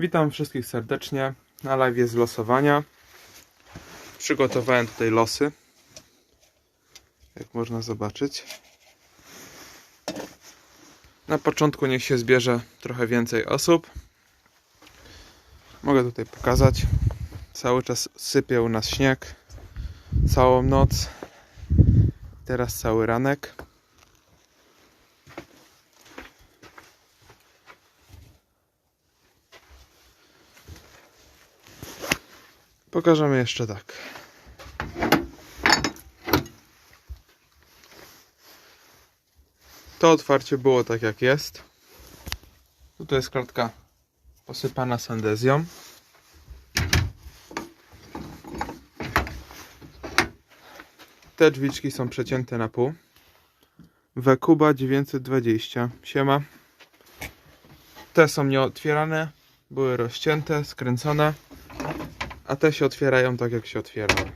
Witam wszystkich serdecznie na live z losowania. Przygotowałem tutaj losy. Jak można zobaczyć. Na początku niech się zbierze trochę więcej osób. Mogę tutaj pokazać. Cały czas sypie u nas śnieg. Całą noc. Teraz cały ranek. Pokażemy jeszcze tak. To otwarcie było tak jak jest. Tutaj jest klatka posypana sandezją. Te drzwiczki są przecięte na pół. Wekuba 920. Siema. Te są nieotwierane. Były rozcięte, skręcone. A te się otwierają tak jak się otwierały.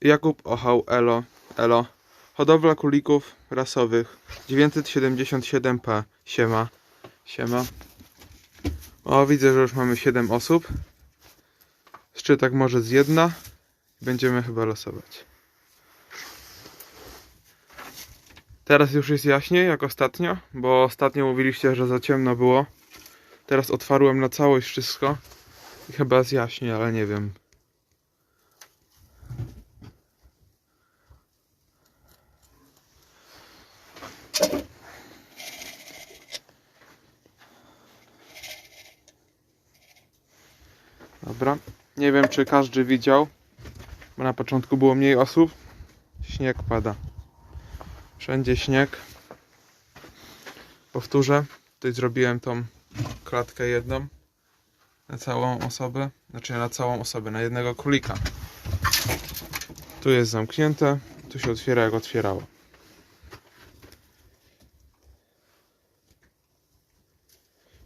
Jakub Ochał Elo Elo. Hodowla królików rasowych. 977p Siema. Siema. O widzę, że już mamy 7 osób. Jeszcze tak może z jedna. Będziemy chyba losować Teraz już jest jaśniej, jak ostatnio, bo ostatnio mówiliście, że za ciemno było. Teraz otwarłem na całość wszystko i chyba jaśniej, ale nie wiem. Dobra, nie wiem czy każdy widział, bo na początku było mniej osób. Śnieg pada. Wszędzie śnieg. Powtórzę. Tutaj zrobiłem tą klatkę jedną na całą osobę. Znaczy na całą osobę, na jednego królika. Tu jest zamknięte. Tu się otwiera jak otwierało.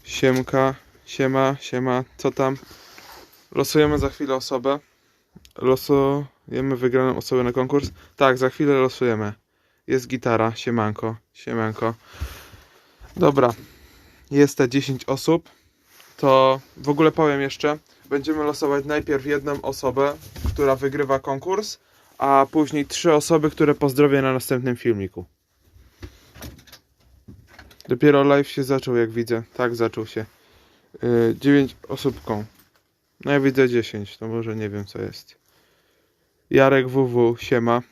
Siemka, siema, siema, co tam? Losujemy za chwilę osobę. Losujemy wygraną osobę na konkurs. Tak, za chwilę losujemy. Jest gitara, siemanko, siemanko. Dobra, jest te 10 osób. To w ogóle powiem jeszcze, będziemy losować najpierw jedną osobę, która wygrywa konkurs, a później trzy osoby, które pozdrowię na następnym filmiku. Dopiero live się zaczął, jak widzę. Tak, zaczął się. Yy, 9 osóbką. No ja widzę 10, to może nie wiem co jest. Jarek WW, siema.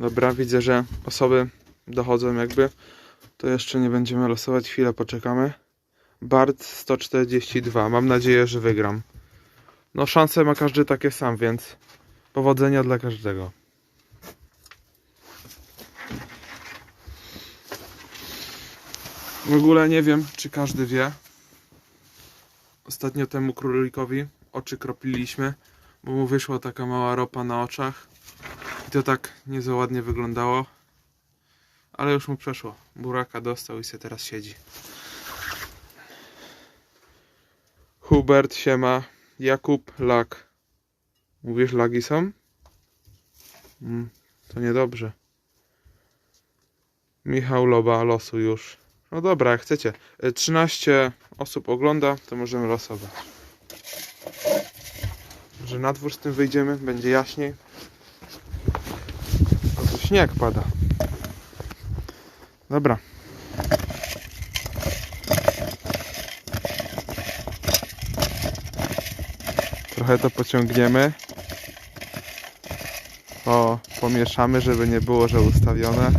Dobra, widzę, że osoby dochodzą jakby. To jeszcze nie będziemy losować, chwilę poczekamy. Bart 142, mam nadzieję, że wygram. No szanse ma każdy takie sam, więc powodzenia dla każdego. W ogóle nie wiem, czy każdy wie. Ostatnio temu królikowi oczy kropliliśmy, bo mu wyszła taka mała ropa na oczach. I to tak nie za ładnie wyglądało. Ale już mu przeszło. Buraka dostał i se teraz siedzi. Hubert, siema. Jakub, lag. Mówisz, lagi są? Mm, to niedobrze. Michał Loba, losu już. No dobra, jak chcecie. Y, 13 osób ogląda, to możemy losować. Że na dwór z tym wyjdziemy, będzie jaśniej. Śnieg pada. Dobra. Trochę to pociągniemy. O, pomieszamy, żeby nie było, że ustawione.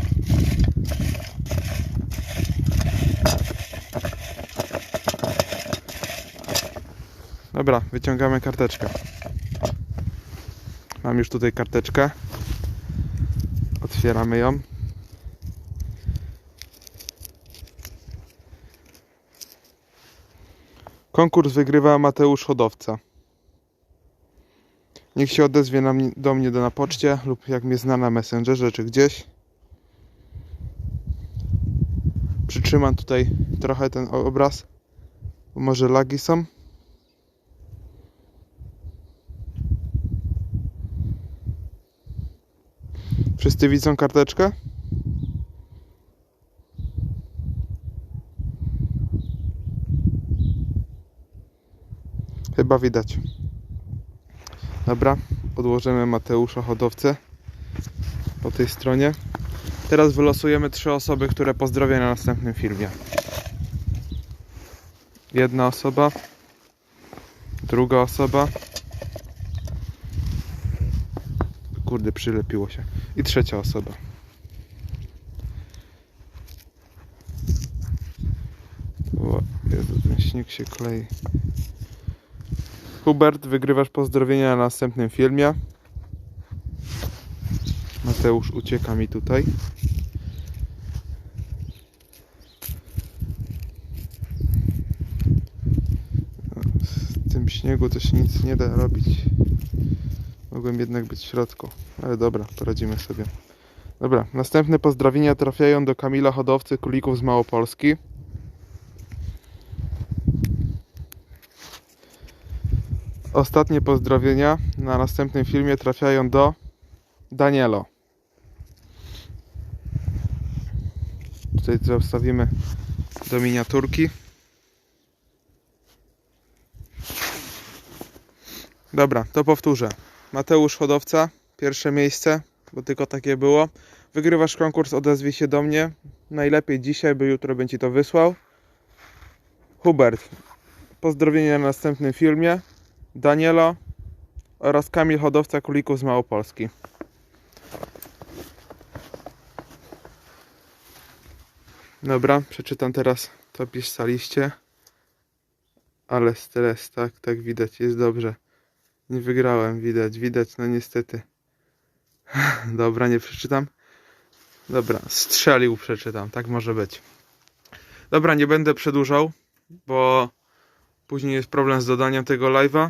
Dobra, wyciągamy karteczkę. Mam już tutaj karteczkę. Otwieramy ją. Konkurs wygrywa Mateusz Hodowca. Niech się odezwie na mnie, do mnie na poczcie lub jak mnie zna na Messengerze czy gdzieś. Przytrzymam tutaj trochę ten obraz, może lagi są. Wszyscy widzą karteczkę? Chyba widać. Dobra, podłożymy Mateusza hodowcę po tej stronie. Teraz wylosujemy trzy osoby, które pozdrowię na następnym filmie. Jedna osoba, druga osoba. Kurde, przylepiło się. I trzecia osoba. O, Jezu, ten śnieg się klei. Hubert, wygrywasz pozdrowienia na następnym filmie. Mateusz ucieka mi tutaj. W tym śniegu to się nic nie da robić. Mogłem jednak być w środku, ale dobra, poradzimy sobie. Dobra, następne pozdrowienia trafiają do Kamila Hodowcy Królików z Małopolski. Ostatnie pozdrowienia na następnym filmie trafiają do Danielo. Tutaj zostawimy do miniaturki. Dobra, to powtórzę. Mateusz Hodowca, pierwsze miejsce, bo tylko takie było. Wygrywasz konkurs, odezwij się do mnie. Najlepiej dzisiaj, bo jutro będzie to wysłał. Hubert, pozdrowienia na następnym filmie. Danielo oraz Kamil Hodowca Królików z Małopolski. Dobra, przeczytam teraz to pisaliście. Ale stres, tak, tak widać, jest dobrze. Nie wygrałem, widać, widać, no niestety. Dobra, nie przeczytam. Dobra, strzelił, przeczytam, tak może być. Dobra, nie będę przedłużał, bo później jest problem z dodaniem tego live'a.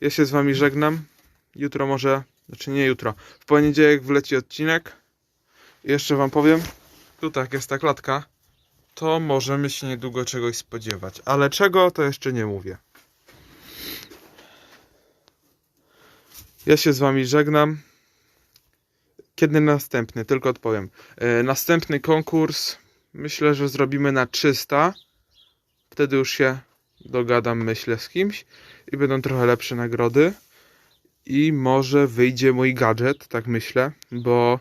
Ja się z wami żegnam. Jutro może, znaczy nie jutro, w poniedziałek wleci odcinek. I jeszcze wam powiem, tu tak jest ta klatka, to możemy się niedługo czegoś spodziewać. Ale czego, to jeszcze nie mówię. Ja się z wami żegnam. Kiedy następny? Tylko odpowiem. E, następny konkurs myślę, że zrobimy na 300. Wtedy już się dogadam, myślę, z kimś i będą trochę lepsze nagrody. I może wyjdzie mój gadżet, tak myślę, bo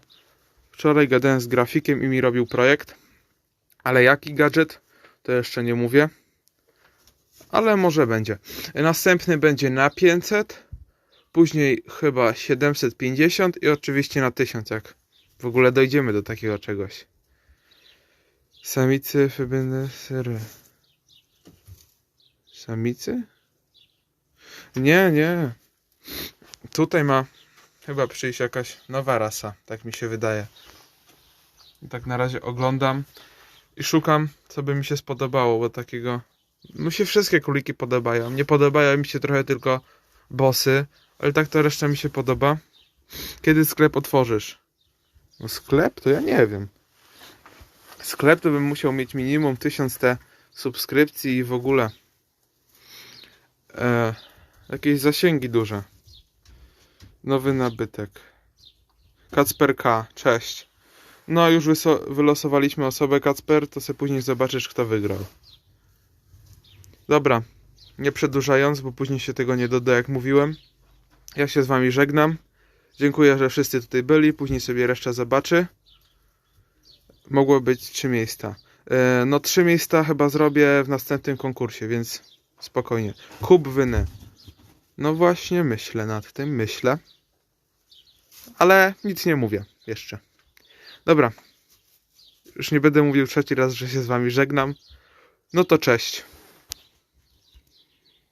wczoraj gadałem z grafikiem i mi robił projekt. Ale jaki gadżet, to jeszcze nie mówię. Ale może będzie. Następny będzie na 500 później chyba 750 i oczywiście na 1000, jak w ogóle dojdziemy do takiego czegoś. Samicy FBNSR. Samicy? Nie, nie. Tutaj ma chyba przyjść jakaś nowa rasa, tak mi się wydaje. Tak na razie oglądam i szukam, co by mi się spodobało, bo takiego... Mi się wszystkie króliki podobają. Nie podobają mi się trochę tylko bossy, ale tak to reszta mi się podoba. Kiedy sklep otworzysz? No sklep? To ja nie wiem. Sklep to bym musiał mieć minimum 1000 te subskrypcji i w ogóle e, jakieś zasięgi duże. Nowy nabytek. Kacper K. Cześć. No już wylosowaliśmy osobę Kacper, to sobie później zobaczysz kto wygrał. Dobra, nie przedłużając, bo później się tego nie doda jak mówiłem. Ja się z wami żegnam. Dziękuję, że wszyscy tutaj byli. Później sobie reszta zobaczy. Mogło być trzy miejsca. E, no trzy miejsca chyba zrobię w następnym konkursie, więc spokojnie. Kub wyny. No właśnie myślę nad tym, myślę. Ale nic nie mówię jeszcze. Dobra. Już nie będę mówił trzeci raz, że się z wami żegnam. No to cześć.